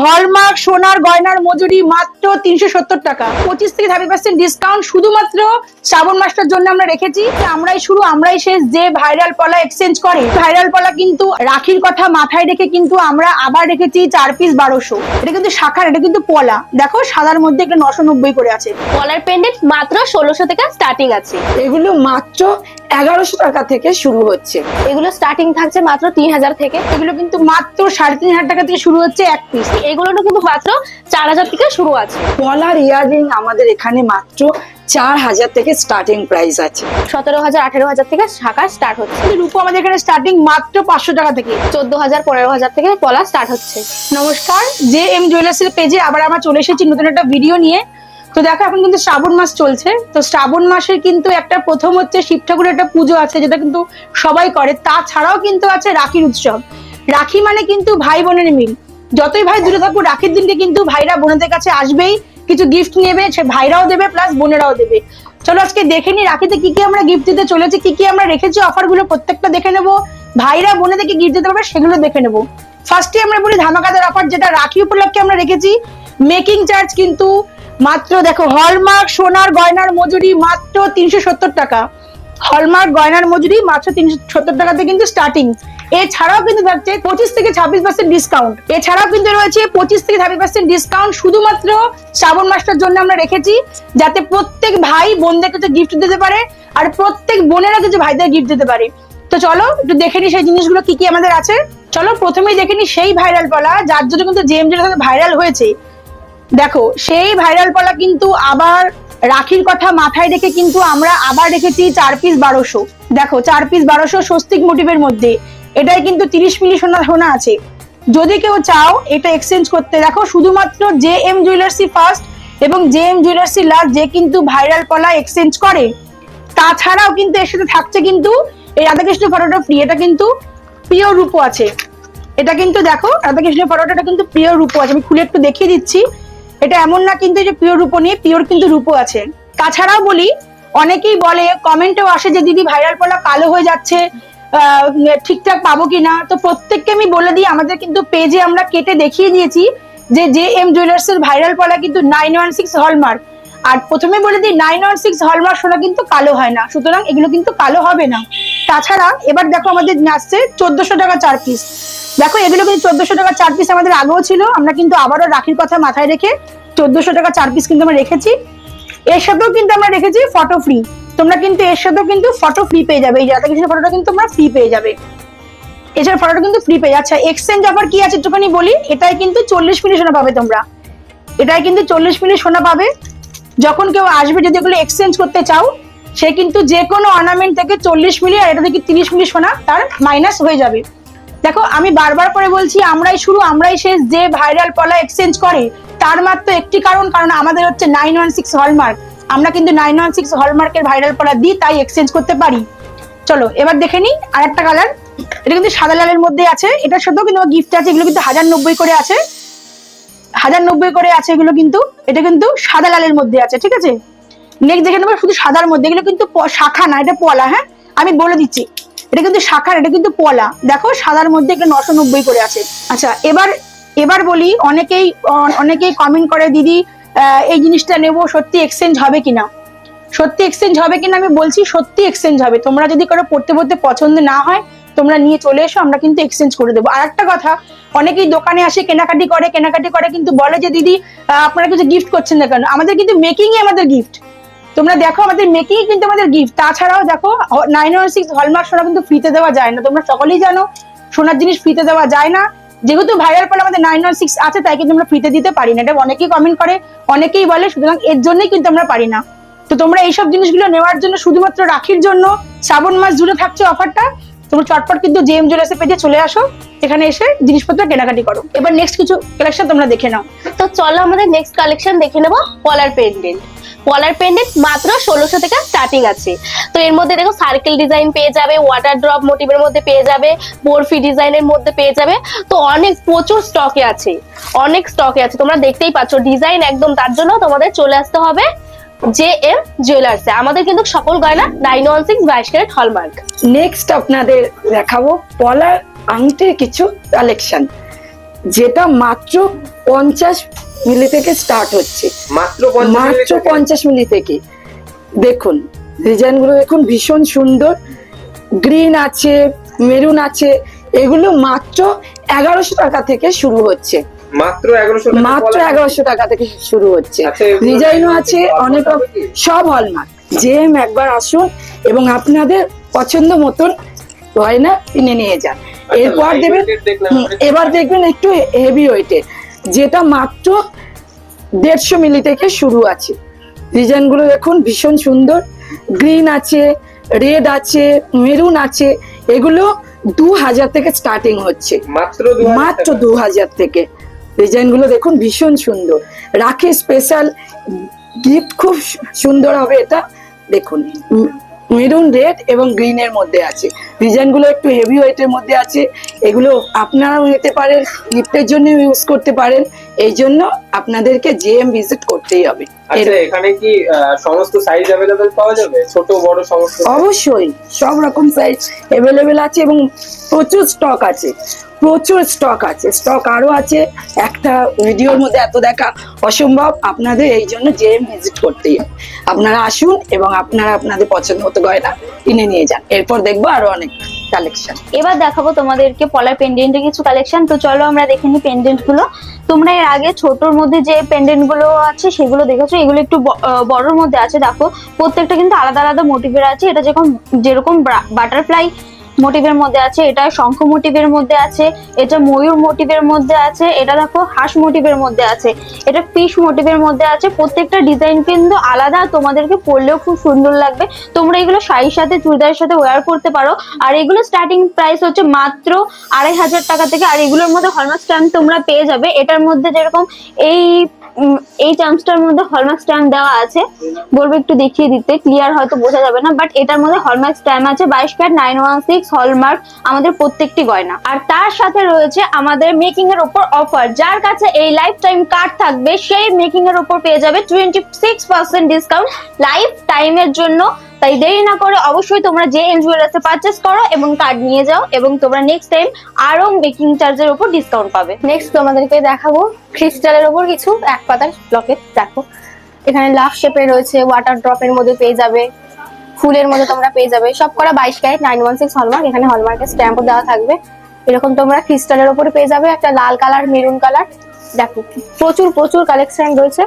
Hallmark সোনার গয়নার মজুরি মাত্র তিনশো সত্তর টাকা। পঁচিশ থেকে থার্টি পার্সেন্ট ডিসকাউন্ট শুধুমাত্র শ্রাবণ মাসটার জন্য আমরা রেখেছি। আমরাই শুরু আমরাই শেষ যে ভাইরাল পলা এক্সচেঞ্জ করে। ভাইরাল পলা কিন্তু রাখির কথা মাথায় রেখে কিন্তু আমরা আবার রেখেছি চার পিস বারোশো। এটা কিন্তু শাখার এটা কিন্তু পলা। দেখো সাদার মধ্যে একটা নশো নব্বই করে আছে। পলার পেন্ডেন্ট মাত্র ষোলোশো থেকে স্টার্টিং আছে। এগুলো মাত্র এগারোশো টাকা থেকে শুরু হচ্ছে। এগুলো স্টার্টিং থাকছে মাত্র তিন হাজার থেকে। এগুলো কিন্তু মাত্র সাড়ে তিন হাজার টাকা থেকে শুরু হচ্ছে এক পিস এগুলো কিন্তু মাত্র চার হাজার থেকে শুরু আছে। পলার ইয়াররিং আমাদের এখানে মাত্র চার হাজার থেকে স্টার্টিং প্রাইস আছে। সতেরো হাজার আঠেরো হাজার থেকে শাখা স্টার্ট হচ্ছে। রূপো আমাদের এখানে স্টার্টিং মাত্র পাঁচশো টাকা থেকে। চোদ্দ হাজার পনেরো হাজার থেকে পলা স্টার্ট হচ্ছে। নমস্কার জে এম জুয়েলার্সের পেজে আবার আমরা চলে এসেছি নতুন একটা ভিডিও নিয়ে। তো দেখো, এখন কিন্তু শ্রাবণ মাস চলছে। তো শ্রাবণ মাসের কিন্তু একটা প্রথম হচ্ছে শিব ঠাকুরের একটা পুজো আছে, যেটা কিন্তু সবাই করে। তাছাড়াও কিন্তু আছে রাখির উৎসব। রাখি মানে কিন্তু ভাই বোনের মিল। যতই ভাই দূরে থাকুক, রাখির দিনকে কিন্তু ভাইরা বোনদের কাছে আসবেই। কিছু গিফট নেবে, সে ভাইরাও দেবে প্লাস বোনেরাও দেবে। চলো আজকে দেখে নি রাখিতে কি কি আমরা গিফট দিতে চলেছি, কি কি আমরা রেখেছি অফারগুলো প্রত্যেকটা দেখে নেব। ভাইরা বোনেদেরকে গিফট দিতে পারবে, সেগুলো দেখে নেব। ফার্স্টে আমরা বলি ধামাকাদার অফার যেটা রাখি উপলক্ষে আমরা রেখেছি। মেকিং চার্জ কিন্তু মাত্র দেখো, হলমার্ক সোনার গয়নার মজুরি মাত্র তিনশো সত্তর টাকা। হলমার্ক গয়নার মজুরি মাত্র তিনশো সত্তর টাকাতে কিন্তু স্টার্টিং এছাড়াও কিন্তু থাকছে পঁচিশ থেকে ছাব্বিশ পার্সেন্ট ডিসকাউন্ট এছাড়াও কিন্তু রয়েছে পঁচিশ থেকে ছাব্বিশ পার্সেন্ট ডিসকাউন্ট শুধুমাত্র শ্রাবণ মাসটার জন্য আমরা রেখেছি, যাতে প্রত্যেক ভাই বোনদের কাছে গিফট দিতে পারে, আর প্রত্যেক বোনেরা কিছু ভাইদের গিফট দিতে পারে। তো চলো, একটু দেখে নি সেই জিনিসগুলো কি কি আমাদের আছে। চলো, প্রথমেই দেখে নি সেই ভাইরাল পলা, যার জন্য কিন্তু জেম জের ভাইরাল হয়েছে। দেখো, সেই ভাইরাল পলা কিন্তু আবার রাখির কথা মাথায় রেখে কিন্তু আমরা আবার রেখেছি চার পিস বারোশো। দেখো, চার পিস বারোশো স্বস্তিক মোটিভের মধ্যে। এটাই কিন্তু তিরিশ মিলি সোনা সোনা আছে। যদি কেউ চাও এটা এক্সচেঞ্জ করতে, দেখো, শুধুমাত্র জে এম জুয়েলার্সি ফার্স্ট এবং জে এম জুয়েলার্সি লাস্ট যে কিন্তু ভাইরাল পলা এক্সচেঞ্জ করে, তাছাড়াও কিন্তু এর সাথে থাকছে কিন্তু এই রাধাকৃষ্ণ ফটোটা ফ্রি এটা কিন্তু প্রিয় রূপো আছে। এটা কিন্তু দেখো রাধাকৃষ্ণ ফটোটা কিন্তু প্রিয় রূপো আছে। আমি খুলে একটু দেখিয়ে দিচ্ছি। এটা এমন না কিন্তু যে পিওর রূপো নিয়ে পিওর কিন্তু রূপো আছে। তাছাড়াও বলি, অনেকেই বলে, কমেন্টেও আসে যে, দিদি ভাইরাল পলা কালো হয়ে যাচ্ছে ঠিকঠাক পাবো কিনা? তো প্রত্যেককে আমি বলে দিই, আমাদের কিন্তু পেজে আমরা কেটে দেখিয়ে দিয়েছি যে জে এম জুয়েলার্স এর ভাইরাল পলা কিন্তু নাইন ওয়ান সিক্স হলমার্ক আর প্রথমে বলে দিই নাইন ওয়ান সিক্স হলমার্ক সোনা কিন্তু কালো হয় না। সুতরাং এগুলো কিন্তু কালো হবে না। তাছাড়া এবার দেখো আমাদের আসছে চোদ্দশো টাকা চার পিস দেখো এগুলো কিন্তু চোদ্দশো টাকা চার পিস আমাদের আগেও ছিল। আমরা কিন্তু আবারও রাখির কথা মাথায় রেখে চোদ্দশো টাকা চার পিস কিন্তু আমরা রেখেছি। এর সাথেও কিন্তু আমরা রেখেছি ফটো ফ্রি তোমরা কিন্তু এর সাথেও কিন্তু ফটো ফ্রি পেয়ে যাবে। এই রাধাকৃষ্ণ ফটোটা কিন্তু তোমরা ফ্রি পেয়ে যাবে। এছাড়া ফটোটা কিন্তু ফ্রি পেয়ে আচ্ছা এক্সচেঞ্জ অফার কি আছে একটুখানি বলি? এটাই কিন্তু চল্লিশ মিনিট সোনা পাবে তোমরা। এটাই কিন্তু চল্লিশ মিনিট সোনা পাবে। যখন কেউ আসবে যদি এগুলো এক্সচেঞ্জ করতে চাও, সে কিন্তু যে কোনো অর্নামেন্ট থেকে চল্লিশ মিলি আর এটা থেকে তিরিশ মিলি সোনা তার মাইনাস হয়ে যাবে। দেখো, আমি বারবার করে বলছি, আমরাই শুরু, আমরাই শেষ, যে ভাইরাল পলা এক্সচেঞ্জ করে, তার মাত্র একটি কারণ কারণ আমাদের হচ্ছে নাইন ওয়ান সিক্স হলমার্ক আমরা কিন্তু নাইন ওয়ান সিক্স হলমার্কের ভাইরাল পলা দিই, তাই এক্সচেঞ্জ করতে পারি। চলো, এবার দেখে নিই আর একটা কালার এটা কিন্তু সাদা লালের মধ্যে আছে এটার সাথেও কিন্তু গিফট আছে, এগুলো কিন্তু হাজার নব্বই করে আছে। হাজার নব্বই করে আছে এগুলো কিন্তু, এটা কিন্তু সাদা লালের মধ্যে আছে, ঠিক আছে? নেক্সট দেখে নেব শুধু সাদার মধ্যে, এগুলো কিন্তু শাখা না, এটা পলা হ্যাঁ? আমি বলে দিচ্ছি, এটা কিন্তু শাখার, এটা কিন্তু পলা দেখো, সাদার মধ্যে এগুলো নশো নব্বই করে আছে। আচ্ছা এবার এবার বলি, অনেকেই অনেকেই কমেন্ট করে, দিদি এই জিনিসটা নেব, সত্যি এক্সচেঞ্জ হবে কিনা? সত্যি এক্সচেঞ্জ হবে কিনা আমি বলছি, সত্যি এক্সচেঞ্জ হবে। তোমরা যদি কারও পড়তে পড়তে পছন্দ না হয় তোমরা নিয়ে চলে এসো, আমরা কিন্তু এক্সচেঞ্জ করে দেবো। আর একটা কথা, অনেকেই দোকানে আসে, কেনাকাটি করে কেনাকাটি করে, কিন্তু বলে যে, দিদি আপনারা কিছু গিফট করছেন না কেন? আমাদের কিন্তু মেকিংই আমাদের গিফট তোমরা দেখো, আমাদের মেকিং কিন্তু আমাদের গিফট তাছাড়াও দেখো নাইন ওয়ান সিক্স হলমার্ক সোনা কিন্তু ফ্রিতে দেওয়া যায় না। তোমরা সকলেই জানো, সোনার জিনিস ফ্রিতে দেওয়া যায় না। যেহেতু ভাইরাল পরে আমাদের নাইন ওয়ান সিক্স আছে, তাই কিন্তু আমরা ফ্রিতে দিতে পারি না। এটা অনেকেই কমেন্ট করে, অনেকেই বলে, সুতরাং এর জন্যই কিন্তু আমরা পারি না। তো তোমরা এইসব জিনিসগুলো নেওয়ার জন্য শুধুমাত্র রাখির জন্য, শ্রাবণ মাস জুড়ে থাকছে অফারটা তোমরা চটপট কিন্তু জেএম জুয়েলার্সের পেজে চলে আসো এখানে এসে জিনিসপত্র কেনাকাটি করো। এবার নেক্সট কিছু কালেকশন তোমরা দেখে নাও। তো চলো আমাদের নেক্সট কালেকশন দেখে নেব পলার পেন্ডেন্ট পলার পেন্ডেন্ট মাত্র ষোলোশো থেকে স্টার্টিং আছে। তো এর মধ্যে দেখো সার্কেল ডিজাইন পেয়ে যাবে ওয়াটার ড্রপ মোটিভের মধ্যে পেয়ে যাবে, বরফি ডিজাইনের মধ্যে পেয়ে যাবে। তো অনেক প্রচুর স্টকে আছে। অনেক স্টকে আছে। তোমরা দেখতেই পাচ্ছ ডিজাইন একদম তার জন্য তোমাদের চলে আসতে হবে জে এম জুয়েলার্সে আমাদের কিন্তু সকল গয়না নাইন ওয়ান সিক্স বাইশ ক্যারেট হলমার্ক নেক্সট আপনাদের দেখাবো পলার আংটির কিছু কালেকশন যেটা মাত্র পঞ্চাশ মিলি থেকে স্টার্ট হচ্ছে। মাত্র পঞ্চাশ মাত্র মিলি থেকে? পঞ্চাশ মিলি থেকে। দেখুন ডিজাইনগুলো দেখুন ভীষণ সুন্দর। গ্রিন আছে মেরুন আছে এগুলো মাত্র এগারোশো টাকা থেকে শুরু হচ্ছে। মাত্র এগারোশো টাকা থেকে শুরু হচ্ছে। আচ্ছা, ডিজাইনও আছে অনেক? সব হলমার্ক জেম একবার আসুন এবং আপনাদের পছন্দ মতন হয় না কিনে নিয়ে যান। আচ্ছা, এরপর দেবেন। এবার দেখবেন একটু হেভি ওয়েটের যেটা মাত্র দেড়শো মিলি থেকে শুরু আছে। ডিজাইনগুলো দেখুন ভীষণ সুন্দর। গ্রিন আছে রেড আছে মেরুন আছে এগুলো দু হাজার থেকে স্টার্টিং হচ্ছে। মাত্র মাত্র দু হাজার থেকে। ডিজাইনগুলো দেখুন ভীষণ সুন্দর। রাখি স্পেশাল গিফট খুব সুন্দর হবে এটা। দেখুন মেরুন রেড এবং গ্রিনের মধ্যে আছে। ডিজাইনগুলো একটু হেভি ওয়েটের মধ্যে আছে। এগুলো আপনারাও নিতে পারেন গিফটের জন্য ইউজ করতে পারেন। এই জন্য আপনাদেরকে জেএম ভিজিট করতেই হবে। আচ্ছা এখানে কি সমস্ত সাইজ অ্যাভেলেবেল পাওয়া যাবে? ছোট বড় সমস্ত অবশ্যই সব রকম সাইজ অ্যাভেলেবেল আছে এবং প্রচুর স্টক আছে প্রচুর স্টক আছে। স্টক আরও আছে একটা ভিডিওর মধ্যে এত দেখা অসম্ভব। আপনাদের এই জন্য জেএম ভিজিট করতেই আপনারা আসুন এবং আপনারা আপনাদের পছন্দ মতো গয়না কিনে নিয়ে যান। এরপর দেখব আরও অনেক। কালেকশন এবার দেখাবো তোমাদেরকে পলার পেন্ডেন্টের কিছু কালেকশন তো চলো আমরা দেখে নিই পেন্ডেন্টগুলো। তোমরা এর আগে ছোটর মধ্যে যে পেন্ডেন্টগুলো আছে, সেগুলো দেখেছ? এগুলো একটু বড়র মধ্যে আছে, দেখো। প্রত্যেকটা কিন্তু আলাদা আলাদা মোটিভের আছে। এটা যেরকম যেরকম বাটারফ্লাই মোটিভের মধ্যে আছে, এটা শঙ্খ মোটিভের মধ্যে আছে, এটা ময়ূর মোটিভের মধ্যে আছে, এটা দেখো হাঁস মোটিভের মধ্যে আছে, এটা ফিশ মোটিভের মধ্যে আছে, প্রত্যেকটা ডিজাইন কিন্তু আলাদা, তোমাদেরকে পরলেও খুব সুন্দর লাগবে। তোমরা এগুলো শাড়ির সাথে, চুড়িদারের সাথে ওয়ার করতে পারো। আর এগুলো স্টার্টিং প্রাইস হচ্ছে মাত্র আড়াই হাজার টাকা থেকে, আর এগুলোর মধ্যে হলমার্ক স্ট্যাম্প তোমরা পেয়ে যাবে। এটার মধ্যে যেরকম এই এই চামচটার মধ্যে হলমার্ক স্ট্যাম্প দেওয়া আছে। বলব একটু দেখিয়ে দিতে ক্লিয়ার হয়তো বোঝা যাবে না বাট এটার মধ্যে হলমার্ক স্ট্যাম্প আছে, বাইশ carat nine one six hallmark আমাদের প্রত্যেকটি গয়না। আর তার সাথে রয়েছে আমাদের মেকিং এর উপর অফার যার কাছে এই লাইফ টাইম কার্ড থাকবে, সেই মেকিং এর উপর পেয়ে যাবে twenty six percent discount life টাইমের জন্য তাই দেরি না করে অবশ্যই তোমরা যে এন জুয়েলার্সে পারচেস করো এবং কার্ড নিয়ে যাও এবং তোমরা নেক্সট টাইম আরও মেকিং চার্জের উপর ডিসকাউন্ট পাবে। নেক্সট তোমাদেরকে দেখাবো ক্রিস্টালের ওপর কিছু এক পাতার লকেট দেখো। এখানে লাভ শেপে রয়েছে ওয়াটার ড্রপের মধ্যে পেয়ে যাবে, ফুলের মধ্যে তোমরা পেয়ে যাবে। সব করা বাইশ carat nine one six hallmark এখানে হলমার্কের স্ট্যাম্পও দেওয়া থাকবে। এরকম তোমরা ক্রিস্টালের ওপরে পেয়ে যাবে, একটা লাল কালার মেরুন কালার দেখো, প্রচুর প্রচুর কালেকশন রয়েছে।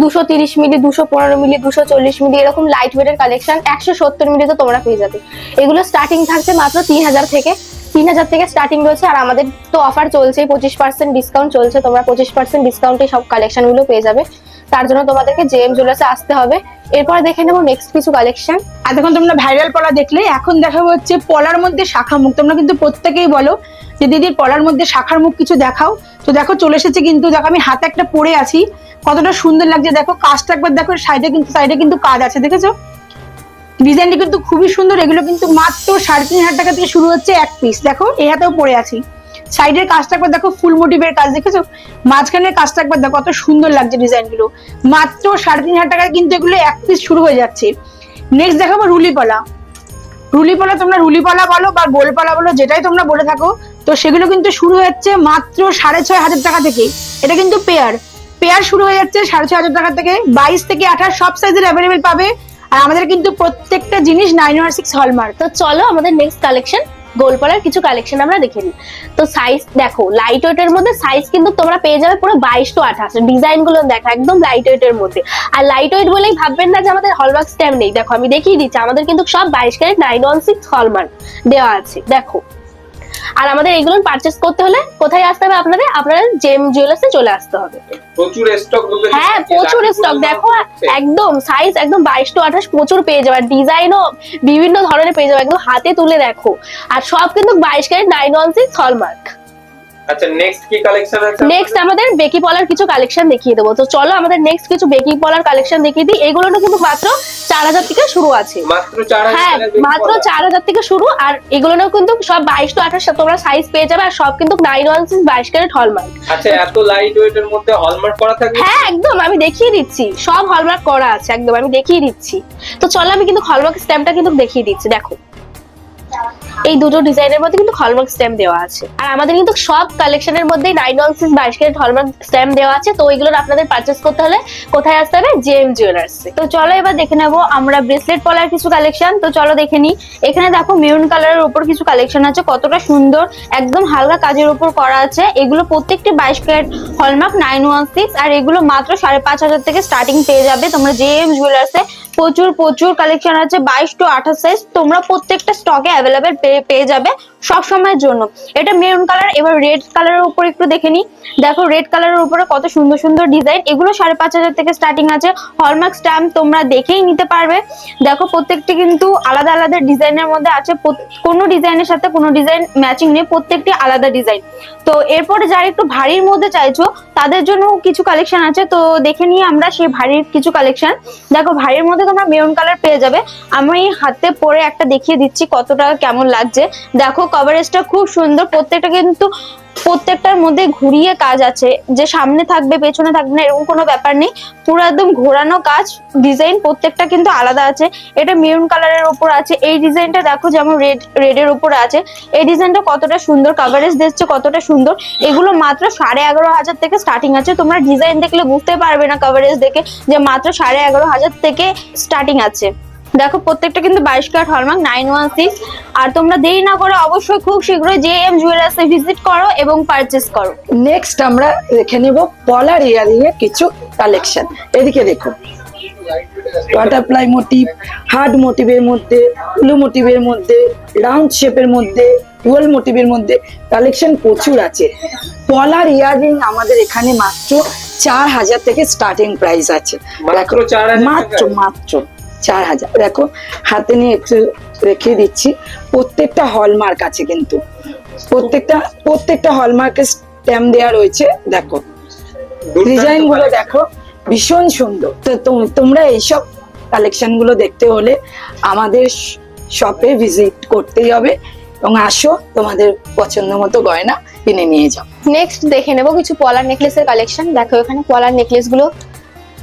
দুশো তিরিশ মিলি, দুশো পনেরো মিলি, দুশো চল্লিশ মিলি, এরকম লাইট ওয়েটের কালেকশন একশো সত্তর মিলিতে তোমরা পেয়ে যাবে। এগুলো স্টার্টিং থাকছে মাত্র তিন হাজার থেকে। তিন হাজার থেকে স্টার্টিং রয়েছে আর আমাদের তো অফার চলছে পঁচিশ পার্সেন্ট ডিসকাউন্ট চলছে, তোমরা পঁচিশ পার্সেন্ট ডিসকাউন্টে সব কালেকশনগুলো পেয়ে যাবে। তার জন্য তোমাদেরকে জেএম জুয়েলার্সে আসতে হবে। এরপর দেখে নেব নেক্সট কিছু কালেকশন আর দেখুন, তোমরা ভাইরাল পলা দেখলে এখন দেখাবো হচ্ছে পলার মধ্যে শাখা মুখ তোমরা কিন্তু প্রত্যেকেই বলো যে দিদির পলার মধ্যে শাখার মুখ কিছু দেখাও। তো দেখো চলে এসেছে কিন্তু, দেখো আমি হাতে একটা পরে আছি। কতটা সুন্দর লাগছে, দেখো কাজটা একবার দেখো সাইডে কিন্তু সাইডে কিন্তু কাজ আছে, দেখেছ? ডিজাইনটা কিন্তু খুবই সুন্দর, এগুলো কিন্তু মাত্র সাড়ে তিন হাজার টাকা থেকে শুরু হচ্ছে এক পিস দেখো, এই হাতেও পরে আছি। সাইডের কাজটা একবার দেখো ফুল মোটিভের কাজ, দেখেছ? মাঝখানের কাজটা একবার দেখো, কত সুন্দর লাগছে ডিজাইনগুলো মাত্র সাড়ে তিন হাজার টাকায় কিন্তু এগুলো এক পিস শুরু হয়ে যাচ্ছে। নেক্সট দেখাবো রুলিপালা। রুলিপালা তোমরা রুলিপালা বলো বা গোলপালা বলো, যেটাই তোমরা বলে থাকো তো সেগুলো কিন্তু শুরু হচ্ছে মাত্র সাড়ে ছয় হাজার টাকা থেকে এটা কিন্তু পেয়ার পেয়ার শুরু হয়ে যাচ্ছে সাড়ে ছয় হাজার টাকা থেকে। বাইশ থেকে আঠাশ সব সাইজের অ্যাভেলেবেল পাবে। আর আমাদের কিন্তু প্রত্যেকটা জিনিস নাইন ওয়ান সিক্স হলমার্ক তো চলো আমাদের নেক্সট কালেকশন গোলপালার কিছু কালেকশন আমরা দেখে নিই। তো সাইজ দেখো লাইট ওয়েটের মধ্যে সাইজ কিন্তু তোমরা পেয়ে যাবে পুরো বাইশ টু আঠাশ। ডিজাইনগুলো দেখো, একদম লাইট ওয়েটের মধ্যে। আর লাইট ওয়েট বলেই ভাববেন না যে আমাদের হলমার্ক স্ট্যাম্প নেই। দেখো, আমি দেখিয়ে দিচ্ছি, আমাদের কিন্তু সব বাইশ carat nine one six hallmark দেওয়া আছে। দেখো আর আমাদের এগুলো পারচেস করতে হলে কোথায় আসতে হবে আপনাদের? আপনারা জেম জুয়েলার্সে চলে আসতে হবে। প্রচুর স্টক হ্যাঁ প্রচুর স্টক দেখো একদম সাইজ একদম বাইশ টু আঠাশ প্রচুর পেয়ে যাবে ডিজাইনও বিভিন্ন ধরনের পেয়ে যাবে একদম হাতে তুলে দেখো। আর সব কিন্তু বাইশ carat nine one six hallmark আচ্ছা নেক্সট কি কালেকশন আছে নেক্সট আমাদের বেকি পলার কিছু কালেকশন দেখিয়ে দেবো। তো চলো আমাদের নেক্সট কিছু বেকি পলার কালেকশন দেখিয়ে দিই। এগুলো কিন্তু মাত্র চার হাজার থেকে শুরু আছে। মাত্র চার হাজার হ্যাঁ মাত্র চার হাজার থেকে শুরু। আর এগুলো কিন্তু সব বাইশ টু আঠাশ তোমরা সাইজ পেয়ে যাবে। আর সব কিন্তু নাইন ওয়ান সিক্স বাইশ ক্যারেট হলমার্ক আচ্ছা এত লাইট ওয়েট এর মধ্যে হলমার্ক করা থাকবে? হ্যাঁ একদম। আমি দেখিয়ে দিচ্ছি। সব হলমার্ক করা আছে একদম। আমি দেখিয়ে দিচ্ছি। তো চলো আমি কিন্তু হলমার্ক স্ট্যাম্পটা কিন্তু দেখিয়ে দিচ্ছি। দেখো। এই দুটো ডিজাইনের মধ্যে কিন্তু হলমার্ক স্ট্যাম্প দেওয়া আছে। আর আমাদের কিন্তু সব কালেকশনের মধ্যে নাইন ওয়ান সিক্স বাইশ ক্যারেট হলমার্ক স্ট্যাম্প দেওয়া আছে। তো ওইগুলোর আপনাদের পারচেস করতে হলে কোথায় আসতে হবে? জেএম জুয়েলার্স তো চলো এবার দেখে নেব আমরা ব্রেসলেট পলার কিছু কালেকশন তো চলো দেখে নিই। এখানে দেখো মেরুন কালারের উপর কিছু কালেকশন আছে। কতটা সুন্দর, একদম হালকা কাজের উপর করা আছে। এগুলো প্রত্যেকটি বাইশ carat hallmark nine one six আর এগুলো মাত্র সাড়ে পাঁচ হাজার থেকে স্টার্টিং পেয়ে যাবে। তোমরা জে এম জুয়েলার্সে প্রচুর প্রচুর কালেকশন আছে। বাইশ টু আঠাশ সাইজ তোমরা প্রত্যেকটা স্টকে অ্যাভেলেবেল পেয়ে যাবে। সব সময়ের জন্য। এটা মেরুন কালার এবার রেড কালারের উপর একটু দেখে নিই। দেখো রেড কালারের উপরে কত সুন্দর সুন্দর ডিজাইন এগুলো সাড়ে পাঁচ হাজার থেকে স্টার্টিং আছে। হলমার্ক স্ট্যাম্প তোমরা দেখেই নিতে পারবে। দেখো প্রত্যেকটি কিন্তু আলাদা আলাদা ডিজাইনের মধ্যে আছে। কোনো ডিজাইনের সাথে কোনো ডিজাইন ম্যাচিং নেই। প্রত্যেকটি আলাদা ডিজাইন তো এরপরে যারা একটু ভারীর মধ্যে চাইছো, তাদের জন্য কিছু কালেকশন আছে। তো দেখে নিয়ে আমরা সেই ভারীর কিছু কালেকশন দেখো ভারীর মধ্যে তোমরা মেরুন কালার পেয়ে যাবে। আমি হাতে পরে একটা দেখিয়ে দিচ্ছি কতটা কেমন লাগছে। দেখো কভারেজটা খুব সুন্দর। প্রত্যেকটা কিন্তু প্রত্যেকটার মধ্যে ঘুরিয়ে কাজ আছে। যে সামনে থাকবে, পেছনে থাকবে না, এরকম কোনো ব্যাপার নেই। পুরো একদম ঘোরানো কাজ ডিজাইন প্রত্যেকটা কিন্তু আলাদা আছে। এটা মেরুন কালারের ওপর আছে। এই ডিজাইনটা দেখো যেমন রেড রেডের উপর আছে। এই ডিজাইনটা কতটা সুন্দর কাভারেজ দিচ্ছে, কতটা সুন্দর। এগুলো মাত্র সাড়ে এগারো হাজার থেকে স্টার্টিং আছে। তোমরা ডিজাইন দেখলে বুঝতে পারবে না কাভারেজ দেখে যে মাত্র সাড়ে এগারো হাজার থেকে স্টার্টিং আছে। দেখো প্রত্যেকটা কিন্তু বাইশ carat hallmark nine one six আর তোমরা দেরি না করে অবশ্যই খুব শীঘ্রই জে এম জুয়েলার্সে ভিজিট করো এবং পারচেস করো। নেক্সট আমরা দেখে নেব পলার ইয়ারিং এর কিছু কালেকশন এদিকে দেখো। বাটারফ্লাই মোটিভ হার্ড মোটিভের মধ্যে ব্লু মোটিভের মধ্যে রাউন্ড শেপের মধ্যে ওয়েল মোটিভের মধ্যে কালেকশন প্রচুর আছে। পলার ইয়ারিং আমাদের এখানে মাত্র চার হাজার থেকে স্টার্টিং প্রাইস আছে। মাত্র দেখো, মাত্র মাত্র। চার হাজার। দেখো হাতে নিয়ে একটু রেখে দিচ্ছি। প্রত্যেকটা হলমার্ক আছে কিন্তু। প্রত্যেকটা প্রত্যেকটা হলমার্কের স্ট্যাম্প দেওয়া রয়েছে দেখো। ডিজাইনগুলো দেখো ভীষণ সুন্দর। তো তোমরা এইসব কালেকশনগুলো দেখতে হলে আমাদের শপে ভিজিট করতেই হবে এবং আসো তোমাদের পছন্দ মতো গয়না কিনে নিয়ে যাও। নেক্সট দেখে নেব কিছু পলার নেকলেসের কালেকশন দেখো এখানে পলার নেকলেসগুলো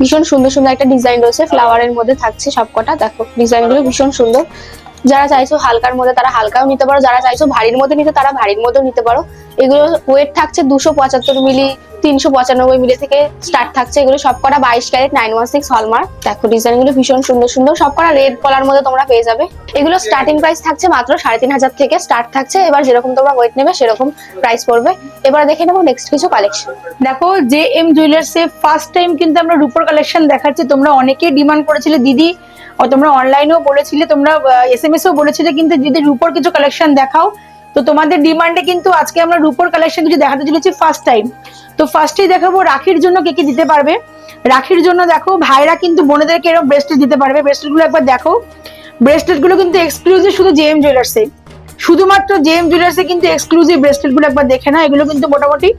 ভীষণ সুন্দর সুন্দর একটা ডিজাইন রয়েছে ফ্লাওয়ারের মধ্যে থাকছে সবকটা। দেখো ডিজাইনগুলো ভীষণ সুন্দর। যারা চাইছো হালকার মধ্যে তারা হালকাও নিতে পারো, যারা চাইছো ভারীর মধ্যে নিতে, তারা ভারীর মধ্যেও নিতে পারো। এগুলো ওয়েট থাকছে দুশো পঁচাত্তর মিলি, তিনশো পঁচানব্বই মিলি থেকে স্টার্ট থাকছে। এগুলো সবকটা বাইশ carat nine one six hallmark দেখো ডিজাইনগুলো ভীষণ সুন্দর সুন্দর। সব সবকটা রেড কলার মধ্যে তোমরা পেয়ে যাবে। এগুলো স্টার্টিং প্রাইস থাকছে মাত্র সাড়ে তিন হাজার থেকে স্টার্ট থাকছে। এবার যেরকম তোমরা ওয়েট নেবে, সেরকম প্রাইস পড়বে। এবার দেখে নেব নেক্সট কিছু কালেকশন দেখো জে এম জুয়েলার্সে ফার্স্ট টাইম কিন্তু আমরা রুপোর কালেকশন দেখাচ্ছি। তোমরা অনেকেই ডিমান্ড করেছিলে। দিদি ও তোমরা অনলাইনেও বলেছিলে, তোমরা এস এম এসও বলেছিলে কিন্তু যদি রূপোর কিছু কালেকশন দেখাও, তো তোমাদের ডিমান্ডে কিন্তু আজকে আমরা রূপোর কালেকশন কিছু দেখাতে চলেছি ফার্স্ট টাইম তো ফার্স্টেই দেখাবো রাখির জন্য কে কি দিতে পারবে। রাখির জন্য দেখো, ভাইরা কিন্তু বোনেদেরকে এরকম ব্রেসলেট দিতে পারবে। ব্রেসলেটগুলো একবার দেখো। ব্রেসলেটগুলো কিন্তু এক্সক্লুসিভ শুধু জে এম জুয়েলার্সে শুধুমাত্র জে এম জুয়েলার্সে কিন্তু এক্সক্লুসিভ ব্রেসলেটগুলো একবার দেখে না এগুলো কিন্তু মোটামুটি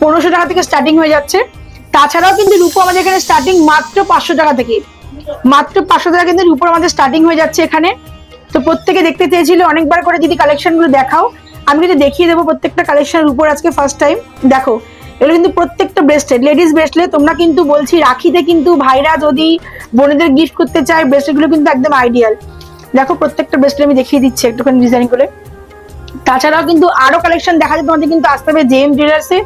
পনেরোশো টাকা থেকে স্টার্টিং হয়ে যাচ্ছে। তাছাড়াও কিন্তু রূপো আমাদের এখানে স্টার্টিং মাত্র পাঁচশো টাকা থেকে। মাত্র পাঁচশো টাকা কিন্তু রূপোর আমাদের স্টার্টিং হয়ে যাচ্ছে এখানে। তো প্রত্যেকে দেখতে চেয়েছিল, অনেকবার করে যদি কালেকশনগুলো দেখাও, আমি কিন্তু দেখিয়ে দেবো প্রত্যেকটা কালেকশন উপর আজকে ফার্স্ট টাইম দেখো, এগুলো কিন্তু প্রত্যেকটা ব্রেসলেট লেডিস ব্রেসলেট তোমরা কিন্তু বলছি রাখিতে কিন্তু ভাইরা যদি বোনেদের গিফট করতে চায় ব্রেসলেটগুলো কিন্তু একদম আইডিয়াল দেখো, প্রত্যেকটা ব্রেসলেট আমি দেখিয়ে দিচ্ছি একটুখানি ডিজাইন করে। তাছাড়াও কিন্তু আরও কালেকশন দেখা যায় তোমাদের কিন্তু আসতে হবে জেএম জুয়েলার্সে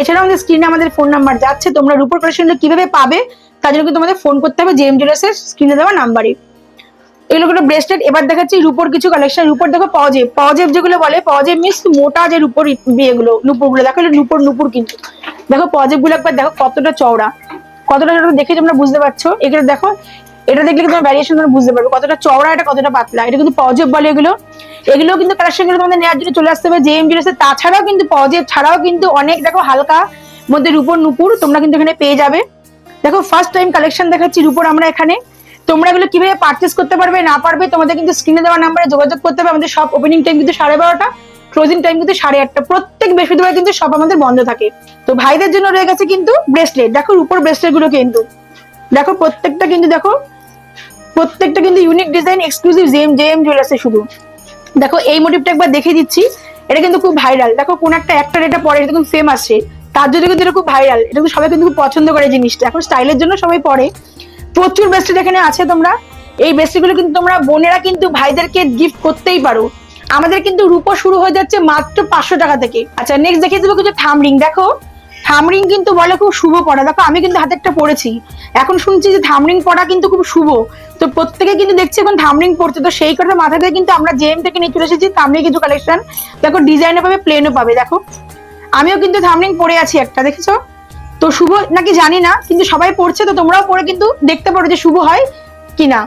এছাড়াও আমাদের স্ক্রিনে আমাদের ফোন নাম্বার যাচ্ছে, তোমরা রূপোর কালেকশনগুলো কীভাবে পাবে তার জন্য কিন্তু তোমাদের ফোন করতে হবে জেএম জুয়েলার্সের স্ক্রিনে দেওয়া নাম্বারে এগুলো কোনো ব্রেসলেট এবার দেখাচ্ছি রুপোর কিছু কালেকশন রুপোর দেখো পজেব পজেব যেগুলো বলে পজেব মিন্স মোটা যে রূপোর বিয়েগুলো নুপুরগুলো দেখো নুপুর নুপুর কিন্তু। দেখো পজেবগুলো একবার দেখো, কতটা চওড়া। কতটা চওড়া দেখে তোমরা বুঝতে পারছ? এগুলো দেখো, এটা দেখলে কিন্তু ভ্যারিয়েশন তোমরা বুঝতে পারবে। কতটা চওড়া, এটা কতটা পাতলা। এটা কিন্তু পজেব বলে এগুলো। এগুলো কিন্তু কালেকশনগুলো তোমাদের নেওয়ার জন্য চলে আসতে হবে জেএম জিনিসে তাছাড়াও কিন্তু পজেব ছাড়াও কিন্তু অনেক, দেখো, হালকা মধ্যে রুপোর, নুপুর তোমরা কিন্তু এখানে পেয়ে যাবে। দেখো ফার্স্ট টাইম কালেকশন দেখাচ্ছি, রূপোর আমরা এখানে। তোমরা এগুলো কীভাবে পারচেস করতে পারবে, না পারবে, তোমাদের কিন্তু স্ক্রিনে দেওয়া নাম্বারে যোগাযোগ করতে হবে। আমাদের সব ওপেনিং টাইম কিন্তু সাড়ে বারোটা ক্লোজিং টাইম কিন্তু সাড়ে আটটা। প্রত্যেক বৃহস্পতিবার কিন্তু সব আমাদের বন্ধ থাকে। তো ভাইদের জন্য রয়ে গেছে কিন্তু ব্রেসলেট দেখো উপর ব্রেসলেটগুলো কিন্তু। দেখো, প্রত্যেকটা কিন্তু দেখো, প্রত্যেকটা কিন্তু unique design exclusive JM JM জুয়েলার্সে শুধু। দেখো, এই মোটিভটা একবার দেখে দিচ্ছি। এটা কিন্তু খুব ভাইরাল দেখো, কোন একটা অ্যাক্টর এটা পরে, এটা কিন্তু ফেম আসছে। তার জন্য কিন্তু এটা খুব ভাইরাল এটা কিন্তু সবাই কিন্তু পছন্দ করে জিনিসটা। এখন স্টাইলের জন্য সবাই পরে। প্রচুর ব্রেসলেট এখানে আছে তোমরা, এই ব্রেসলেট কিন্তু তোমরা বোনেরা কিন্তু ভাইদেরকে গিফট করতেই পারো। আমাদের কিন্তু রূপো শুরু হয়ে যাচ্ছে মাত্র পাঁচশো টাকা থেকে। আচ্ছা নেক্সট দেখিয়ে দেবো কিছু থামরিং দেখো থামরিং কিন্তু বলে খুব শুভ পড়া। দেখো, আমি কিন্তু হাতে একটা পড়েছি। এখন শুনছি যে থামরিং পড়া কিন্তু খুব শুভ। তো প্রত্যেকে কিন্তু দেখছি এখন থামরিং পড়ছে। তো সেই কথা মাথাতে কিন্তু আমরা জেএম থেকে নিয়ে চলে এসেছি। থামরিং কিছু কালেকশন দেখো ডিজাইনও পাবে প্লেনও পাবে। দেখো আমিও কিন্তু থামরিং পড়ে আছি একটা, দেখেছ? তো শুভ নাকি জানি না, কিন্তু সবাই পড়ছে, তো তোমরাও পড়ে কিন্তু দেখতে পারো যে শুভ হয় কিনা।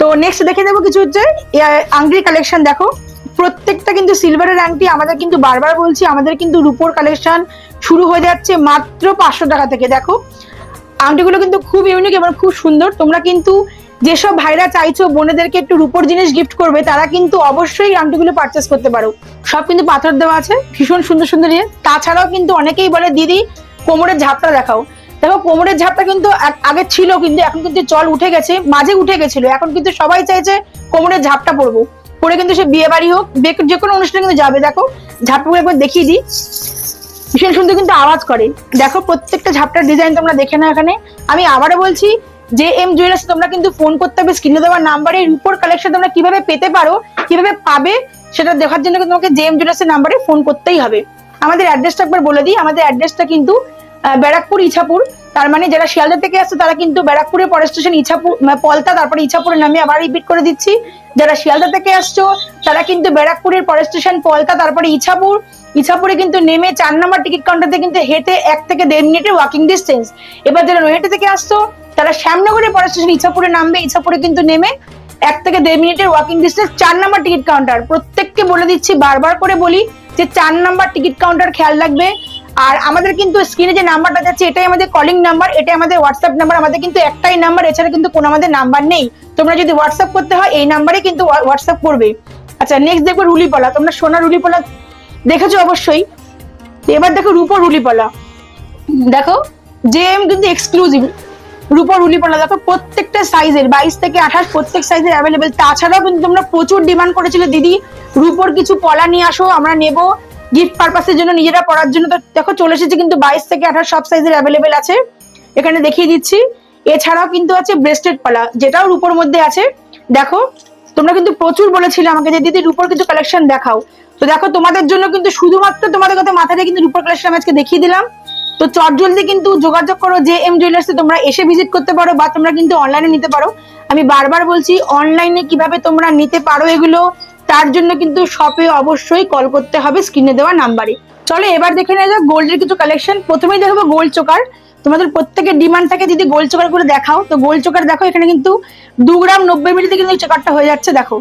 তো নেক্সট দেখে দেবো কিছু হচ্ছে আংটির কালেকশন দেখো। প্রত্যেকটা কিন্তু সিলভারের আংটি, আমাদের কিন্তু বারবার বলছি, আমাদের কিন্তু রূপোর কালেকশন শুরু হয়ে যাচ্ছে মাত্র পাঁচশো টাকা থেকে, দেখো। আংটিগুলো কিন্তু খুব ইউনিক এবং খুব সুন্দর, তোমরা কিন্তু যেসব ভাইরা চাইছো বোনেদেরকে একটু রূপোর জিনিস গিফট করবে, তারা কিন্তু অবশ্যই আংটিগুলো পারচেস করতে পারো। সব কিন্তু পাথর দেওয়া আছে, ভীষণ সুন্দর সুন্দর ইয়ে। তাছাড়াও কিন্তু অনেকেই বলে, দিদি, কোমরের ঝাপটা দেখাও। দেখো, কোমরের ঝাপটা কিন্তু আগে ছিল কিন্তু এখন কিন্তু চল উঠে গেছে, মাঝে উঠে গেছিল। এখন কিন্তু সবাই চাইছে কোমরের ঝাপটা পরবো। পরে কিন্তু সে বিয়ে বাড়ি হোক, যে কোনো অনুষ্ঠানে কিন্তু যাবে। দেখো ঝাপটাগুলো একবার দেখিয়ে দিই। ভীষণ সুন্দর কিন্তু আওয়াজ করে। দেখো, প্রত্যেকটা ঝাপটার ডিজাইন তোমরা দেখে না এখানে। আমি আবারও বলছি যে এম জুয়েলার্স তোমরা কিন্তু ফোন করতে হবে স্ক্রিনে দেওয়া নাম্বারে রূপোর কালেকশন তোমরা কীভাবে পেতে পারো, কীভাবে পাবে, সেটা দেখার জন্য তোমাকে জে এম জুয়েলার্সের নাম্বারে ফোন করতেই হবে। আমাদের অ্যাড্রেসটা একবার বলে দিই, আমাদের অ্যাড্রেসটা কিন্তু ব্যারাকপুর ইছাপুর, তার মানে যারা শিয়ালদা থেকে আসছে তারা কিন্তু ব্যারাকপুরের পরের স্টেশন ইছাপুর পলতা, তারপরে ইছাপুরে নামে আবার রিপিট করে দিচ্ছি। যারা শিয়ালদা থেকে আসছো, তারা কিন্তু ব্যারাকপুরের পরের স্টেশন পলতা, তারপরে ইছাপুর ইছাপুরে কিন্তু নেমে চার নম্বর টিকিট কাউন্টারতে কিন্তু হেঁটে এক থেকে দেড় মিনিটের ওয়াকিং ডিস্টেন্স এবার যারা নৈহাটি থেকে আসতো তারা শ্যামনগরের পরের স্টেশন ইছাপুরে নামবে। ইছাপুরে কিন্তু নেমে এক থেকে দেড় মিনিটের ওয়াকিং ডিস্টেন্স চার নাম্বার টিকিট কাউন্টার। প্রত্যেককে বলে দিচ্ছি, বারবার করে বলি যে চার নাম্বার টিকিট কাউন্টার খেয়াল রাখবে। আর আমাদের কিন্তু স্ক্রিনে যে নাম্বারটা যাচ্ছে, এটাই আমাদের কলিং নাম্বার এটাই আমাদের হোয়াটসঅ্যাপ নাম্বার আমাদের কিন্তু একটাই নাম্বার এছাড়া কিন্তু কোনো আমাদের নাম্বার নেই। তোমরা যদি হোয়াটসঅ্যাপ করতে হয়, এই নাম্বারে কিন্তু হোয়াটসঅ্যাপ করবে। আচ্ছা নেক্সট দেখব রুলিপলা। তোমরা সোনা রুলিপলা দেখেছ অবশ্যই। এবার দেখো রূপো রুলিপলা। দেখো জেএম কিন্তু এক্সক্লুসিভ রূপর রুলিপলা, দেখো প্রত্যেকটা সাইজের বাইশ থেকে আঠাশ প্রত্যেক সাইজের অ্যাভেলেবেল তাছাড়াও কিন্তু তোমরা প্রচুর ডিমান্ড করেছিলে, দিদি। রূপর কিছু পলা নিয়ে আসো, আমরা নেব। গিফট পারপাসের জন্য, নিজেরা পড়ার জন্য তো দেখো চলে এসেছে, কিন্তু বাইশ থেকে আঠাশ সব সাইজের অ্যাভেলেবেল আছে। এখানে দেখিয়ে দিচ্ছি। এছাড়াও কিন্তু আছে ব্রেস্টেড পলা, যেটাও রূপোর মধ্যে আছে। দেখো, তোমরা কিন্তু প্রচুর বলেছিলে আমাকে যে, দিদি রূপোর কিছু কালেকশন দেখাও। তো দেখো, তোমাদের জন্য কিন্তু শুধুমাত্র তোমাদের কথা মাথায় কিন্তু রূপোর কালেকশন আজকে দেখিয়ে দিলাম। তো চটজলদি কিন্তু যোগাযোগ করো, যে এম জুয়েলার্সে তোমরা এসে ভিজিট করতে পারো বা তোমরা কিন্তু অনলাইনে নিতে পারো। আমি বারবার বলছি অনলাইনে কীভাবে তোমরা নিতে পারো এগুলো, তার জন্য কিন্তু শপে অবশ্যই কল করতে হবে স্ক্রিনে দেওয়া নাম্বারে চলো, এবার দেখে নেওয়া যাক গোল্ডের কিছু কালেকশন প্রথমেই দেখব গোল্ড চোকার। তোমাদের প্রত্যেকের ডিমান্ড থাকে যদি গোল্ড চোকার করে দেখাও। তো গোল্ড চোকার দেখো, এখানে কিন্তু দু গ্রাম নব্বই মিনিটে কিন্তু চোকারটা হয়ে যাচ্ছে, দেখো।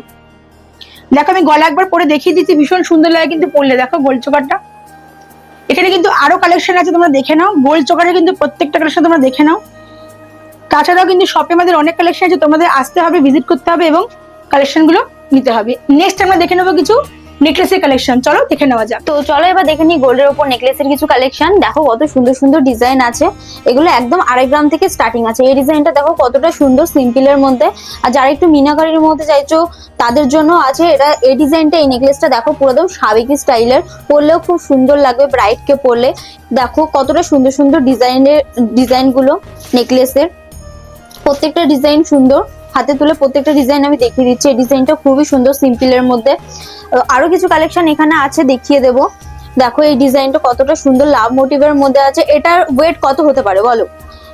দেখো, আমি গলা একবার পরে দেখিয়ে দিচ্ছি, ভীষণ সুন্দর লাগে কিন্তু পরলে। দেখো গোল্ড চোকারটা। এখানে কিন্তু আরও কালেকশন আছে, তোমরা দেখে নাও। গোল্ড চোকারে কিন্তু প্রত্যেকটা কালেকশন তোমরা দেখে নাও। তাছাড়াও কিন্তু শপে আমাদের অনেক কালেকশন আছে, তোমাদের আসতে হবে ভিজিট করতে হবে এবং কালেকশনগুলো নিতে হবে। নেক্সট আমরা দেখে নেব কিছু নেকলেসের কালেকশন চলো দেখে নেওয়া যাক। তো চলো এবার দেখে নিই গোল্ডের উপর নেকলেসের কিছু কালেকশন দেখো কত সুন্দর সুন্দর ডিজাইন আছে। এগুলো একদম আড়াই গ্রাম থেকে স্টার্টিং আছে। এই ডিজাইনটা দেখো কতটা সুন্দর সিম্পলের মধ্যে। আর যারা একটু মিনাকারির মধ্যে চাইছো, তাদের জন্য আছে এটা। এই ডিজাইনটা এই নেকলেসটা দেখো পুরো একদম সাবেকি স্টাইলের পরলেও খুব সুন্দর লাগবে ব্রাইট কে পরলে। দেখো কতটা সুন্দর সুন্দর ডিজাইনের ডিজাইনগুলো নেকলেসের প্রত্যেকটা ডিজাইন সুন্দর। হাতে তুলে প্রত্যেকটা ডিজাইন আমি দেখিয়ে দিচ্ছি। এই ডিজাইনটা খুবই সুন্দর সিম্পলের মধ্যে। আরও আরও কিছু কালেকশন এখানে আছে, দেখিয়ে দেব। দেখো, এই ডিজাইনটা কতটা সুন্দর লাভ মোটিভের মধ্যে আছে। এটার ওয়েট কত হতে পারে, বলো?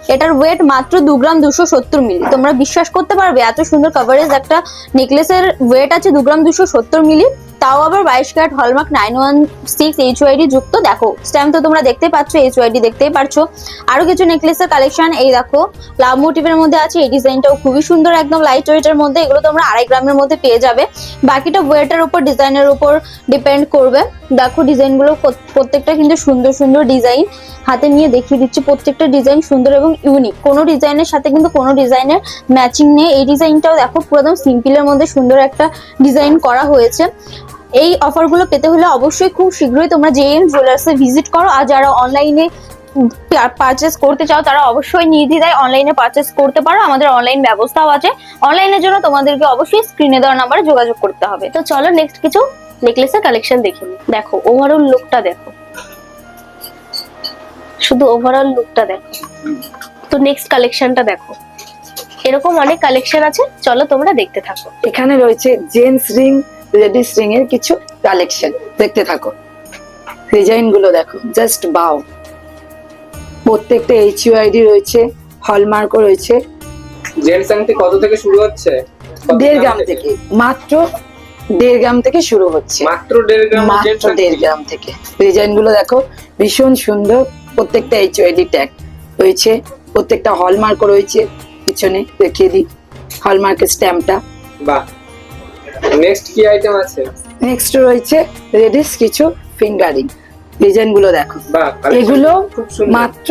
এটার ওয়েট মাত্র দু গ্রাম দুশো সত্তর মিলি। তোমরা বিশ্বাস করতে পারবে, এত সুন্দর কভারেজ একটা নেকলেসের ওয়েট আছে দু গ্রাম দুশো সত্তর মিলি। তাও আবার বাইশ carat hallmark nine one six H YD যুক্ত। দেখো স্ট্যাম্প তো তোমরা দেখতেই পাচ্ছ এইচ ওয়াইডি দেখতেই পারছ। আরও কিছু নেকলেসের কালেকশন এই দেখো লাভ মোটিভের মধ্যে আছে, এই ডিজাইনটাও খুবই সুন্দর, একদম লাইট ওয়েটের মধ্যে। এগুলো তোমরা আড়াই গ্রামের মধ্যে পেয়ে যাবে। বাকিটা ওয়েটের উপর ডিজাইনের উপর ডিপেন্ড করবে। দেখো ডিজাইনগুলো প্রত- প্রত্যেকটা কিন্তু সুন্দর সুন্দর ডিজাইন হাতে নিয়ে দেখিয়ে দিচ্ছি, প্রত্যেকটা ডিজাইন সুন্দর এবং ইউনিক কোনো ডিজাইনের সাথে কিন্তু কোনো ডিজাইনের ম্যাচিং নেই। এই ডিজাইনটাও দেখো, পুরো একদম সিম্পলের মধ্যে সুন্দর একটা ডিজাইন করা হয়েছে। এই অফারগুলো পেতে হলে অবশ্যই খুব শীঘ্রই তোমরা জে এম জুয়েলার্সে ভিজিট করো। আর যারা অনলাইনে পারচেস করতে চাও, তারা অবশ্যই নির্দ্বিধায় অনলাইনে পারচেস করতে পারো। আমাদের অনলাইন ব্যবস্থাও আছে। অনলাইনের জন্য তোমাদেরকে অবশ্যই স্ক্রিনে দেওয়া নাম্বারে যোগাযোগ করতে হবে। তো চলো নেক্সট কিছু নেকলেসের কালেকশন দেখে দেখো ওভারঅল লুকটা দেখো। শুধু ওভারঅল লুকটা দেখো। তো নেক্সট কালেকশনটা দেখো। এরকম অনেক কালেকশন আছে চলো তোমরা দেখতে থাকো। এখানে রয়েছে জেন্টস রিং রেডি স্ট্রিং এর কিছু কালেকশন দেখতে থাকো। ডিজাইনগুলো দেখো জাস্ট বাও। প্রত্যেকটা এইচ ইউআইডি রয়েছে হলমার্কও রয়েছে। জেন্টস আংটি কত থেকে শুরু হচ্ছে? দেড় গ্রাম থেকে? মাত্র দেড় গ্রাম থেকে শুরু হচ্ছে। মাত্র দেড় গ্রাম মাত্র দেড় গ্রাম থেকে। ডিজাইনগুলো দেখো ভীষণ সুন্দর। প্রত্যেকটা এইচ ওয়াইডি ট্যাগ রয়েছে প্রত্যেকটা হলমার্কও রয়েছে। পিছনে দেখিয়ে দিই হলমার্কের স্ট্যাম্পটা বাহ। নেক্সট কি আইটেম আছে? নেক্সট রয়েছে রেডিস কিছু ফিঙ্গারিং ডিজাইনগুলো দেখো। বাহ এগুলো মাত্র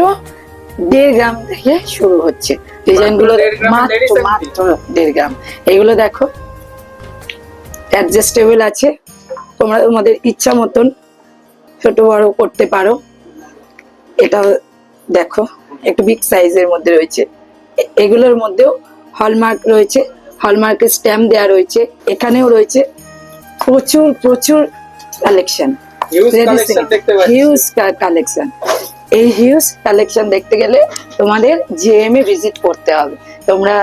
দেড় গ্রাম থেকে শুরু হচ্ছে। ডিজাইনগুলো মাত্র মাত্র দেড় গ্রাম। এগুলো দেখো অ্যাডজাস্টেবল আছে। তোমরা তোমাদের ইচ্ছা মতন ছোট বড় করতে পারো। এটা দেখো একটু বিগ সাইজের মধ্যে রয়েছে। এগুলোর মধ্যেও হলমার্ক রয়েছে হলমার্কের স্ট্যাম্প দেওয়া রয়েছে এখানেও রয়েছে প্রচুর প্রচুর collection huge collection huge collection এই হিউজ কালেকশন দেখতে গেলে তোমাদের জিএম এ ভিজিট করতে হবে। তোমরা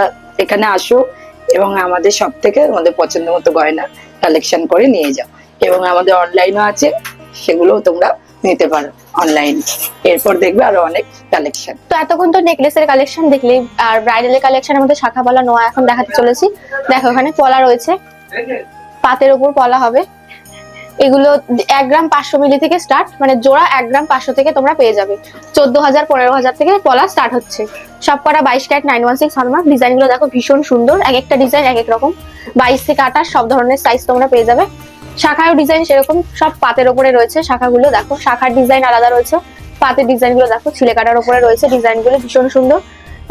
এখানে আসো এবং আমাদের সব থেকে তোমাদের পছন্দ মতো গয়না কালেকশন করে নিয়ে যাও। এবং আমাদের অনলাইনও আছে সেগুলোও তোমরা নিতে পারো। অনলাইন এরপর দেখবে আরও অনেক কালেকশন তো এতক্ষণ তো নেকলেসের কালেকশন দেখলে আর ব্রাইডালের কালেকশনের মধ্যে শাখা পলা নোয়া এখন দেখাতে চলেছি। দেখো, এখানে পলা রয়েছে। পাতের উপর পলা হবে। এগুলো এক গ্রাম পাঁচশো মিলি থেকে স্টার্ট মানে জোড়া এক গ্রাম পাঁচশো থেকে তোমরা পেয়ে যাবে। চোদ্দ হাজার, পনেরো হাজার থেকে পলা স্টার্ট হচ্ছে। সব কটা বাইশ carat nine one six hallmark ডিজাইনগুলো দেখো ভীষণ সুন্দর। এক একটা ডিজাইন এক এক রকম। বাইশ থেকে আঠাশ, সব ধরনের সাইজ তোমরা পেয়ে যাবে। শাখার ডিজাইন সেরকম, সব পাতের ওপরে রয়েছে শাখাগুলো। দেখো, শাখার ডিজাইন আলাদা রয়েছে। পাতের ডিজাইনগুলো দেখো ছিলে কাটার ওপরে রয়েছে ডিজাইনগুলো ভীষণ সুন্দর।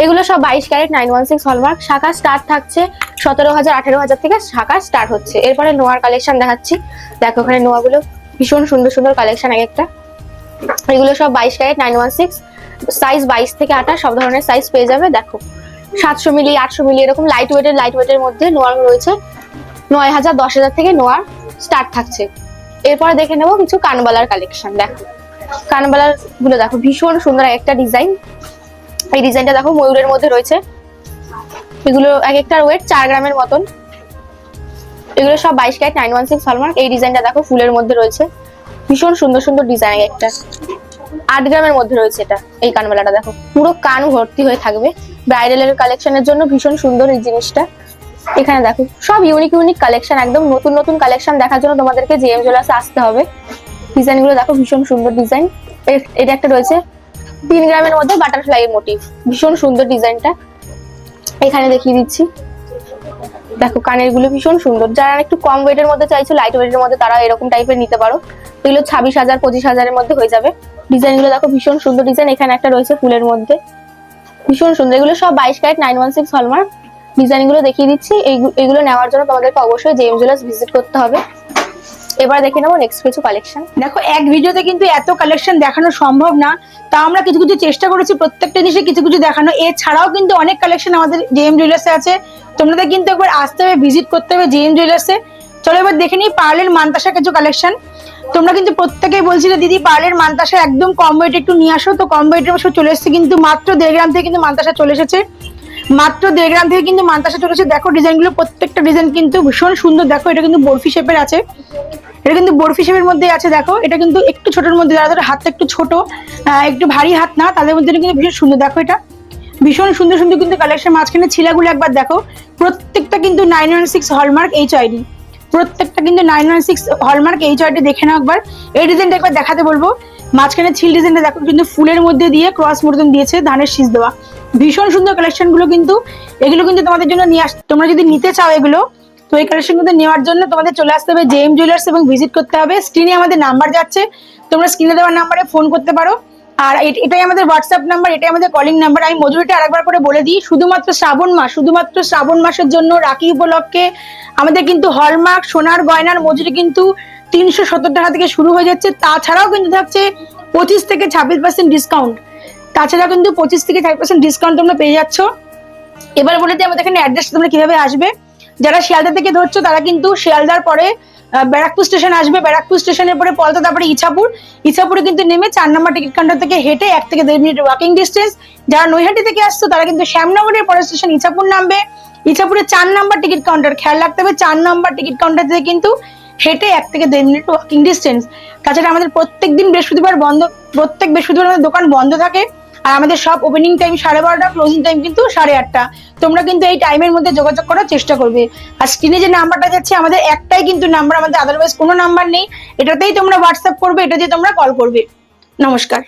এগুলো সব বাইশ carat nine one six hallmark শাখা স্টার্ট থাকছে সতেরো হাজার, আঠেরো হাজার থেকে শাখা স্টার্ট হচ্ছে। এরপরে নোয়ার কালেকশন দেখাচ্ছি। দেখো, ওখানে নোয়াগুলো ভীষণ সুন্দর সুন্দর কালেকশন এক একটা। এগুলো সব বাইশ carat nine one six size বাইশ থেকে আঠাশ, সব ধরনের সাইজ পেয়ে যাবে, দেখো। সাতশো মিলি, আটশো মিলি, এরকম লাইট ওয়েটের লাইট ওয়েটের মধ্যে নোয়ার রয়েছে। নয় হাজার, দশ হাজার থেকে নোয়ার স্টার্ট থাকছে। এরপরে দেখে নেব কিছু কানবালার কালেকশন দেখো। কানবালারগুলো দেখো, ভীষণ সুন্দর একটা ডিজাইন এই ডিজাইনটা দেখো, ময়ূরের মধ্যে রয়েছে। এগুলো এক একটার ওয়েট চার গ্রামের মতন। এগুলো সব বাইশ carat nine one six hallmark এই ডিজাইনটা দেখো, ফুলের মধ্যে রয়েছে। ভীষণ সুন্দর সুন্দর ডিজাইন একটা। আট গ্রামের মধ্যে রয়েছে এটা, এই কানবালাটা দেখো। পুরো কান ভর্তি হয়ে থাকবে। ব্রাইডালের কালেকশনের জন্য ভীষণ সুন্দর এই জিনিসটা। এখানে দেখো, সব ইউনিক ইউনিক কালেকশন একদম নতুন নতুন কালেকশন দেখার জন্য তোমাদেরকে জিএম জুয়েলার্সে আসতে হবে। ডিজাইনগুলো দেখো, ভীষণ সুন্দর ডিজাইন এটা একটা রয়েছে তিন গ্রামের মধ্যে বাটারফ্লাই এর মোটিভ ভীষণ সুন্দর ডিজাইনটা এখানে দেখিয়ে দিচ্ছি। দেখো কানেরগুলো ভীষণ সুন্দর। যারা একটু কম ওয়েটের মধ্যে চাইছো লাইট ওয়েটের মধ্যে তারা এরকম টাইপের নিতে পারো। এগুলো ছাব্বিশ হাজার, পঁচিশ হাজারের মধ্যে হয়ে যাবে। ডিজাইনগুলো দেখো, ভীষণ সুন্দর ডিজাইন এখানে একটা রয়েছে ফুলের মধ্যে। ভীষণ সুন্দর। এগুলো সব বাইশ carat nine one six hallmark ডিজাইনগুলো দেখিয়ে দিচ্ছি। এইগু- এগুলো নেওয়ার জন্য তোমাদেরকে অবশ্যই জেম জুয়েলার্স ভিজিট করতে হবে। এবার দেখে নেব নেক্সট কিছু কালেকশন দেখো, এক ভিডিওতে কিন্তু এত কালেকশন দেখানো সম্ভব না। তা আমরা কিছু কিছু চেষ্টা করেছি প্রত্যেকটা জিনিসে কিছু কিছু দেখানো। এছাড়াও কিন্তু অনেক কালেকশন আমাদের জেএম জুয়েলার্সে আছে। তোমাদের কিন্তু একবার আসতে হবে ভিজিট করতে হবে জেএম জুয়েলার্সে চলো এবার দেখে নিই পার্লের মানতাসা কিছু কালেকশন তোমরা কিন্তু প্রত্যেকেই বলছিলে, দিদি, পার্লের মানতাসা একদম কম ওয়েট একটু নিয়ে আসো। তো কম ওয়েটের চলে এসেছে, কিন্তু মাত্র দেড় গ্রাম থেকে কিন্তু মানতাসা চলে এসেছে। মাত্র দেড় গ্রাম থেকে কিন্তু মানতাসা চলে এসেছে। দেখো ডিজাইনগুলো প্রত্যেকটা ডিজাইন কিন্তু ভীষণ সুন্দর। দেখো, এটা কিন্তু বরফি শেপের আছে। এটা কিন্তু বরফি শেপের মধ্যে আছে, দেখো। এটা কিন্তু একটু ছোটোর মধ্যে, যারা যারা হাতটা একটু ছোট একটু ভারী হাত না, তাদের মধ্যে কিন্তু ভীষণ সুন্দর। দেখো এটা। ভীষণ সুন্দর সুন্দর কিন্তু কালেকশন মাঝখানে ছিলাগুলো একবার দেখো। প্রত্যেকটা কিন্তু nine one six hallmark H ID প্রত্যেকটা কিন্তু nine one six hallmark H ID দেখে নাও একবার। এই ডিজাইনটা একবার দেখাতে বলব। মাঝখানে ছিল ডিজাইনটা দেখো, কিন্তু ফুলের মধ্যে দিয়ে ক্রস মতন দিয়েছে, ধানের শীষ দেওয়া। ভীষণ সুন্দর কালেকশনগুলো কিন্তু, এগুলো কিন্তু তোমাদের জন্য নিয়ে আস তোমরা যদি নিতে চাও এগুলো, তো এই কালেকশন কিন্তু নেওয়ার জন্য তোমাদের চলে আসতে হবে জেএম জুয়েলার্স এবং ভিজিট করতে হবে। স্ক্রিনে আমাদের নাম্বার যাচ্ছে, তোমরা স্ক্রিনে দেওয়ার নাম্বারে ফোন করতে পারো। আর এট- এটাই আমাদের হোয়াটসঅ্যাপ নাম্বার এটাই আমাদের কলিং নাম্বার আমি মজুরিটা আরেকবার করে বলে দিই, শুধুমাত্র শ্রাবণ মাস, শুধুমাত্র শ্রাবণ মাসের জন্য রাখি উপলক্ষে আমাদের কিন্তু হলমার্ক সোনার গয়নার মজুরি কিন্তু তিনশো সত্তর টাকা থেকে শুরু হয়ে যাচ্ছে। তাছাড়াও কিন্তু থাকছে পঁচিশ থেকে ছাব্বিশ পার্সেন্ট ডিসকাউন্ট তাছাড়া কিন্তু পঁচিশ থেকে ছাব্বিশ পার্সেন্ট ডিসকাউন্ট তোমরা পেয়ে যাচ্ছ। এবার বলে দিই আমাদের এখানে অ্যাড্রেস তোমরা কীভাবে আসবে। যারা শিয়ালদা থেকে ধরছো, তারা কিন্তু শিয়ালদার পরে ব্যারাকপুর স্টেশন আসবে। ব্যারাকপুর স্টেশনের পরে পলতা, তারপরে ইছাপুর। ইছাপুরে কিন্তু নেমে চার নম্বর টিকিট কাউন্টার থেকে হেঁটে এক থেকে দেড় মিনিট ওয়াকিং ডিস্টেন্স যারা নৈহাটি থেকে আসছো, তারা কিন্তু শ্যামনগরের পরের স্টেশন ইছাপুর নামবে। ইছাপুরে চার নম্বর টিকিট কাউন্টার খেয়াল রাখতে হবে, চার নম্বর টিকিট কাউন্টার থেকে কিন্তু হেঁটে এক থেকে দেড় মিনিট ওয়াকিং ডিস্টেন্স তাছাড়া আমাদের প্রত্যেক দিন বৃহস্পতিবার বন্ধ, প্রত্যেক বৃহস্পতিবার আমাদের দোকান বন্ধ থাকে। আর আমাদের সব ওপেনিং টাইম সাড়ে বারোটা ক্লোজিং টাইম কিন্তু সাড়ে আটটা। তোমরা কিন্তু এই টাইমের মধ্যে যোগাযোগ করার চেষ্টা করবে। আর স্ক্রিনে যে নাম্বারটা যাচ্ছে, আমাদের একটাই কিন্তু নাম্বার আমাদের আদারওয়াইজ কোনো নাম্বার নেই। এটাতেই তোমরা হোয়াটসঅ্যাপ করবে এটা দিয়ে তোমরা কল করবে। নমস্কার।